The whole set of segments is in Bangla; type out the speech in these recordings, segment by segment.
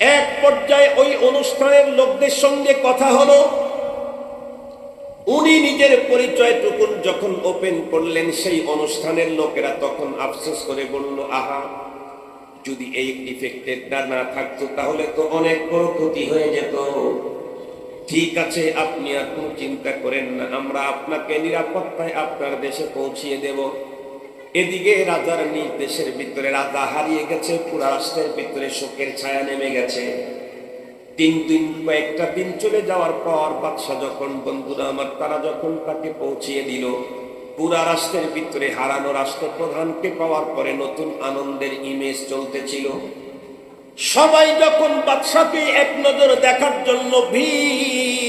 এক পর্যায়ে ওই অনুষ্ঠানের লোকদের সঙ্গে কথা হলো। উনি নিজের পরিচয়টুকুন যখন ওপেন করলেন, সেই অনুষ্ঠানের লোকেরা তখন আফসোস করে বলল, আহা, যদি এই ডিফেক্টেডটা না থাকতো তাহলে তো অনেক বড় ক্ষতি হয়ে যেত। ঠিক আছে, আপনি আর কোনো চিন্তা করেন না, আমরা আপনাকে নিরাপত্তায় আপনার দেশে পৌঁছিয়ে দেব। এদিকে রাজার নির্দেশের ভিতরে রাজা হারিয়ে গেছে, পুরা রাষ্ট্রের ভিতরে শোকের ছায়া নেমে গেছে। তিন দিন কয়েকটা দিন চলে যাওয়ার পর বাদশাহ যখন, বন্ধুরা আমার, তারা যখন তাকে পৌঁছিয়ে দিল, পুরা রাষ্ট্রের ভিতরে হারানো রাষ্ট্রপ্রধানকে পাওয়ার পরে নতুন আনন্দের ইমেজ চলতেছিল। সবাই যখন বাদশাকে এক নজর দেখার জন্য ভিড়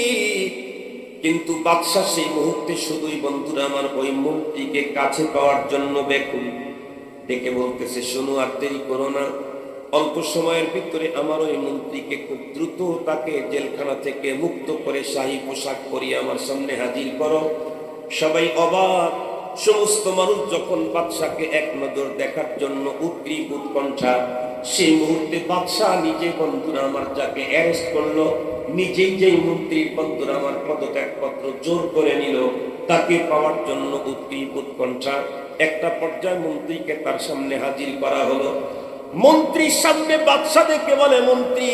কিন্তু বাদশাহ সেই মুহূর্তে শুধুই, বন্ধুরা, আমার ওই মন্ত্রীকে কাছে পাওয়ার জন্য বেকুল। ডেকে বলতেছে, শোনো আর দেরি করো না। অল্প সময়ের ভিতরে আমার ওই মন্ত্রীকে খুব দ্রুত তাকে জেলখানা থেকে মুক্ত করে শাহী পোশাক পরিয়ে আমার সামনে হাজির করো। সবাই অবাক সমস্ত মানুষ যখন বাদশাকে এক নজর দেখার জন্য উদ্গ্রীব উৎকণ্ঠা, সেই মুহূর্তে বাদশাহ নিজে বন্ধুরা আমার যাকে অ্যারেস্ট করল, নিজেই যেই মন্ত্রীর বন্ধুরা আমার পদত্যাগপত্র জোর করে নিল, তাকে পাওয়ার জন্য উদ্গ্রীব উৎকণ্ঠা। একটা পর্যায়ে মন্ত্রীকে তার সামনে হাজির করা হলো। মন্ত্রীর সামনে বাদশাহ দেখে বলে, মন্ত্রী,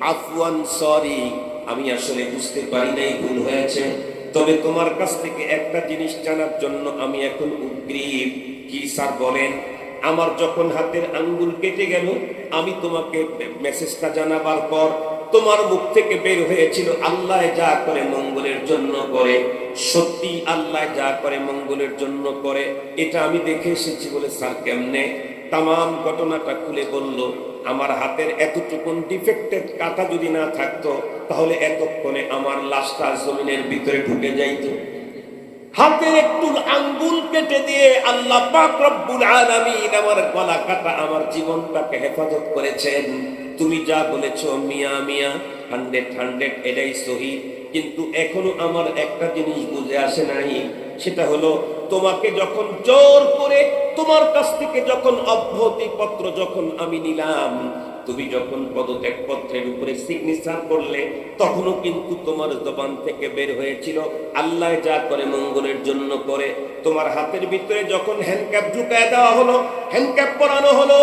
আফওয়ান সরি আমি আসলে বুঝতে পারি নাই, ভুল হয়েছে। তবে তোমার কাছ থেকে একটা জিনিস জানার জন্য আমি এখন উদ্গ্রীব। কি স্যার বলেন? আমার যখন হাতের আঙ্গুল কেটে গেল, আমি তোমাকে মেসেজটা জানাবার পর তোমার মুখ থেকে বের হয়েছিল, আল্লাহ যা করে মঙ্গলের জন্য করে। সত্যি আল্লাহ যা করে মঙ্গলের জন্য করে। এটা আমি দেখে এসেছি বলে স্যার কেমনে? তাম ঘটনাটা খুলে বলল, আমার হাতের এতটুকুন ডিফেক্টেড কাটা যদি না থাকতো তাহলে এতক্ষণে আমার লাশটা জমিনের ভিতরে ঢুকে যাইতো। হাতের একটু আঙ্গুল কেটে দিয়ে আল্লাহ পাক রব্বুল আলামিন আমার গলা কাটা আমার জীবনটাকে হেফাজত করেছেন। তুমি যা বলেছ, মিয়া মিয়া হান্ড্রেড হান্ড্রেড এটাই সহি। কিন্তু এখনও আমার একটা জিনিস বুঝে আসে নাই, সেটা হলো তোমাকে যখন জোর করে তোমার কাছ থেকে যখন অব্যাহতি পত্র যখন আমি নিলাম তুমি যখন পদত্যাগ পত্রের উপরে সিগনেচার করলে, তখনও কিন্তু তোমার জবান থেকে বের হয়েছিল, আল্লাহ যা করে মঙ্গলের জন্য করে। তোমার হাতের ভিতরে যখন হ্যান্ডক্যাপ ঢুকায় দেওয়া হলো হ্যান্ডক্যাপ পরানো হলো,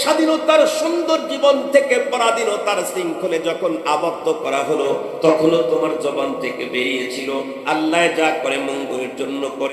স্বাধীনতার সুন্দর জীবন থেকে পরাধীনতার শৃঙ্খলে যখন আবদ্ধ করা হলো, তখনও তোমার জবান থেকে বেরিয়েছিল, আল্লাহ যা করে মঙ্গলের জন্য করে।